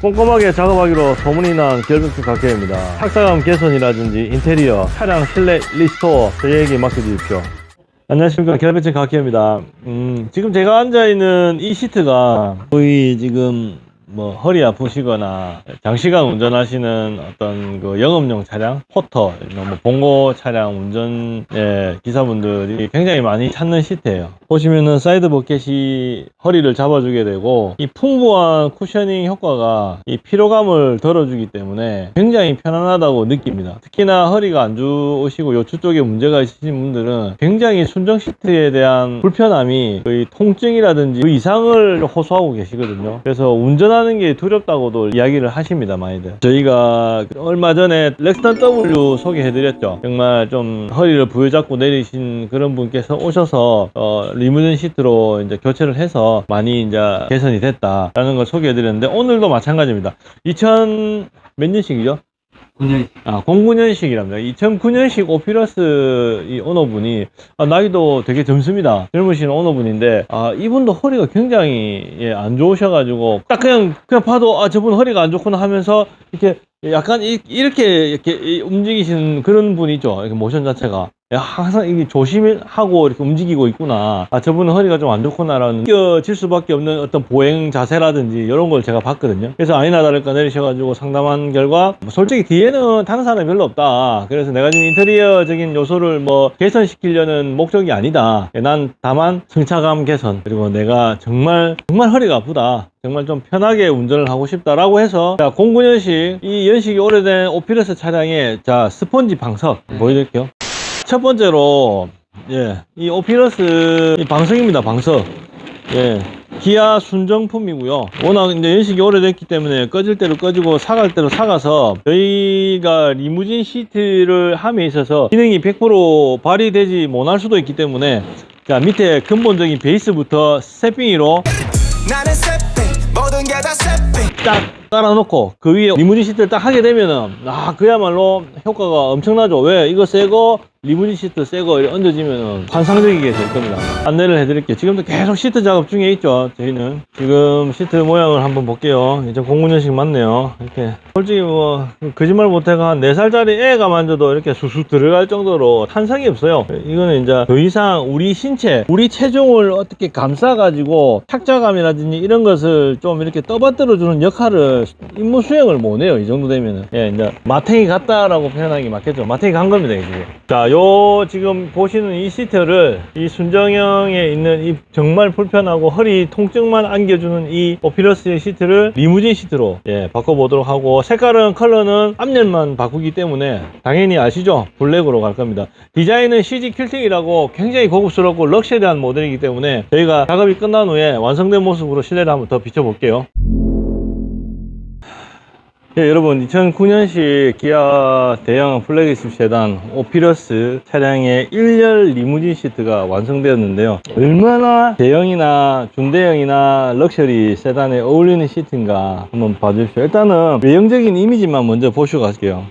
꼼꼼하게 작업하기로 소문이 난 결벽증 가게입니다. 착사감 개선이라든지 인테리어, 차량 실내 리스토어 저희에게 맡겨주십시오. 안녕하십니까 결벽증 가게입니다. 음, 지금 제가 앉아 있는 이 시트가 거의 지금 뭐 허리 아프시거나 장시간 운전하시는 어떤 그 영업용 차량, 포터, 뭐 봉고 차량 운전 예, 기사분들이 굉장히 많이 찾는 시트예요. 보시면은 사이드 버켓이 허리를 잡아주게 되고 이 풍부한 쿠셔닝 효과가 이 피로감을 덜어주기 때문에 굉장히 편안하다고 느낍니다. 특히나 허리가 안 좋으시고 요추 쪽에 문제가 있으신 분들은 굉장히 순정 시트에 대한 불편함이 거의 통증이라든지 그 이상을 호소하고 계시거든요. 그래서 운전하 는 게 두렵다고도 이야기를 하십니다, 많이들. 저희가 얼마 전에 렉스턴 W 소개해드렸죠. 정말 좀 허리를 부여잡고 내리신 그런 분께서 오셔서 어, 리무진 시트로 이제 교체를 해서 많이 이제 개선이 됐다라는 걸 소개해드렸는데 오늘도 마찬가지입니다. 2000 몇 년식이죠? 9년 아, 09년식이랍니다. 2009년식 오피러스 이 오너분이 아, 나이도 되게 젊습니다. 젊으신 오너분인데 아, 이분도 허리가 굉장히 예, 안 좋으셔가지고 딱 그냥 그냥 봐도 아 저분 허리가 안 좋구나 하면서 이렇게 약간 이, 렇게 이렇게 이- 움직이시는 그런 분이죠. 이렇게 모션 자체가. 야, 항상 이게 조심하고 이렇게 움직이고 있구나. 아, 저분은 허리가 좀 안 좋구나라는 느껴질 수밖에 없는 어떤 보행 자세라든지 이런 걸 제가 봤거든요. 그래서 아니나 다를까 내리셔가지고 상담한 결과 뭐 솔직히 뒤에는 타는 사람이 별로 없다. 그래서 내가 지금 인테리어적인 요소를 뭐 개선시키려는 목적이 아니다. 난 다만 승차감 개선 그리고 내가 정말 정말 허리가 아프다. 정말 좀 편하게 운전을 하고 싶다라고 해서 자 09년식 이 연식이 오래된 오피러스 차량의 자 스펀지 방석 보여드릴게요. 첫 번째로 예, 이 오피러스 이 방석입니다. 방석. 예. 기아 순정품이고요. 워낙 이제 연식이 오래됐기 때문에 꺼질 대로 꺼지고 사갈 대로 사가서 저희가 리무진 시트를 함에 있어서 기능이 100% 발휘되지 못할 수도 있기 때문에 자 밑에 근본적인 베이스부터 세핑이로 딱 깔아놓고 그 위에 리무진 시트를 딱 하게 되면은 아 그야말로 효과가 엄청나죠. 왜? 이거 새거 리무진 시트 새거 얹어지면은 환상적이게 될 겁니다. 안내를 해드릴게요. 지금도 계속 시트 작업 중에 있죠 저희는. 지금 시트 모양을 한번 볼게요. 이제 09년식 맞네요. 이렇게. 솔직히 뭐 거짓말 못해가 한 4살짜리 애가 만져도 이렇게 쑥쑥 들어갈 정도로 탄성이 없어요. 이거는 이제 더 이상 우리 신체 우리 체중을 어떻게 감싸 가지고 착자감이라든지 이런 것을 좀 이렇게 떠받들어 주는 역할을 임무 수행을 못 해요 이 정도 되면은. 예 이제 마탱이 같다라고 표현하는 게 맞겠죠? 마탱이 간 겁니다 이게 자 요 지금 보시는 이 시트를 이 순정형에 있는 이 정말 불편하고 허리 통증만 안겨주는 이 오피러스의 시트를 리무진 시트로 예 바꿔보도록 하고 색깔은 컬러는 앞면만 바꾸기 때문에 당연히 아시죠? 블랙으로 갈 겁니다. 디자인은 CG 퀼팅이라고 굉장히 고급스럽고 럭셔리한 모델이기 때문에 저희가 작업이 끝난 후에 완성된 모습으로 실내를 한번 더 비춰볼게요 예, 여러분 2009년식 기아 대형 플래그십 세단 오피러스 차량의 1열 리무진 시트가 완성되었는데요. 얼마나 대형이나 중대형이나 럭셔리 세단에 어울리는 시트인가 한번 봐주십시오. 일단은 외형적인 이미지만 먼저 보시고 갈게요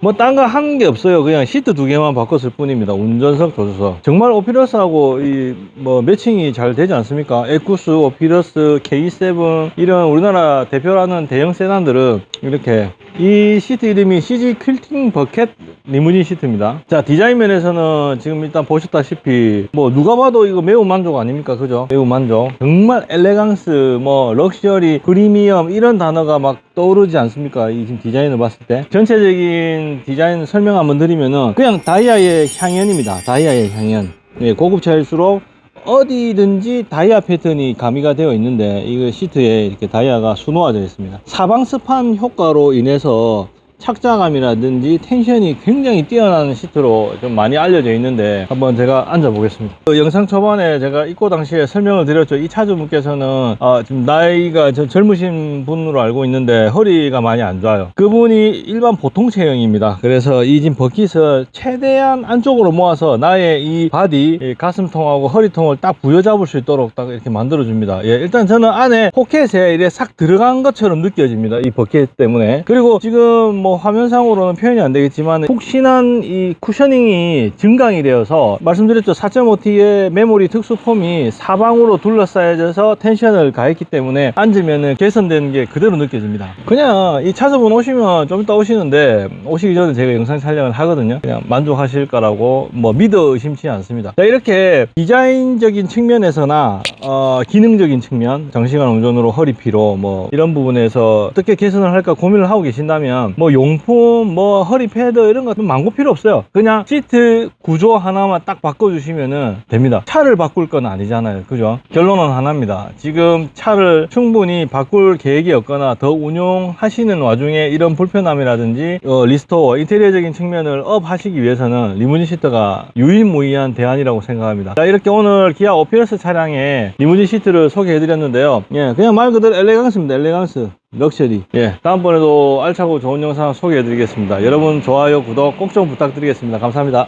뭐 딴 거 한 게 없어요. 그냥 시트 두 개만 바꿨을 뿐입니다. 운전석, 조수석. 정말 오피러스하고 이 뭐 매칭이 잘 되지 않습니까? 에쿠스, 오피러스, K7 이런 우리나라 대표라는 대형 세단들은 이렇게 이 시트 이름이 CG 퀼팅 버켓 리무진 시트입니다. 자 디자인 면에서는 지금 일단 보셨다시피 뭐 누가 봐도 이거 매우 만족 아닙니까? 그죠? 매우 만족. 정말 엘레강스, 뭐 럭셔리, 프리미엄 이런 단어가 막 떠오르지 않습니까? 이 지금 디자인을 봤을 때 전체적인 디자인 설명 한번 드리면은 그냥 다이아의 향연입니다. 다이아의 향연. 예, 고급차일수록 어디든지 다이아 패턴이 가미가 되어 있는데 이거 시트에 이렇게 다이아가 수놓아져 있습니다. 사방 스판 효과로 인해서 착자감이라든지 텐션이 굉장히 뛰어나는 시트로 좀 많이 알려져 있는데 한번 제가 앉아 보겠습니다. 그 영상 초반에 제가 입고 당시에 설명을 드렸죠. 이 차주분께서는 아, 지금 나이가 저- 젊으신 분으로 알고 있는데 허리가 많이 안 좋아요. 그분이 일반 보통 체형입니다. 그래서 이 지금 버킷을 최대한 안쪽으로 모아서 나의 이 바디 이 가슴통하고 허리통을 딱 부여잡을 수 있도록 딱 이렇게 만들어 줍니다. 예, 일단 저는 안에 포켓에 이래 싹 들어간 것처럼 느껴집니다. 이 버킷 때문에. 그리고 지금 뭐뭐 화면상으로는 표현이 안 되겠지만 푹신한 이 쿠셔닝이 증강이 되어서 말씀드렸죠. 4.5T의 메모리 특수 폼이 사방으로 둘러싸여져서 텐션을 가했기 때문에 앉으면은 개선되는 게 그대로 느껴집니다. 그냥 이 차주분 오시면 좀 이따 오시는데 오시기 전에 제가 영상 촬영을 하거든요. 그냥 만족하실 거라고 뭐 믿어 의심치 않습니다. 자 이렇게 디자인적인 측면에서나 어, 기능적인 측면 장시간 운전으로 허리 피로 뭐 이런 부분에서 어떻게 개선을 할까 고민을 하고 계신다면 뭐 용품 뭐 허리 패드 이런 것도 망고 필요 없어요. 그냥 시트 구조 하나만 딱 바꿔주시면은 됩니다. 차를 바꿀 건 아니잖아요. 그죠? 결론은 하나입니다. 지금 차를 충분히 바꿀 계획이 없거나 더 운용하시는 와중에 이런 불편함이라든지 어, 리스토어 인테리어적인 측면을 업 하시기 위해서는 리무진 시트가 유일무이한 대안이라고 생각합니다. 자 이렇게 오늘 기아 오피러스 차량의 리무진 시트를 소개해 드렸는데요. 예 그냥 말 그대로 엘레강스입니다. 엘레강스 럭셔리. 예 다음번에도 알차고 좋은 영상 소개해 드리겠습니다. 여러분 좋아요 구독 꼭 좀 부탁드리겠습니다. 감사합니다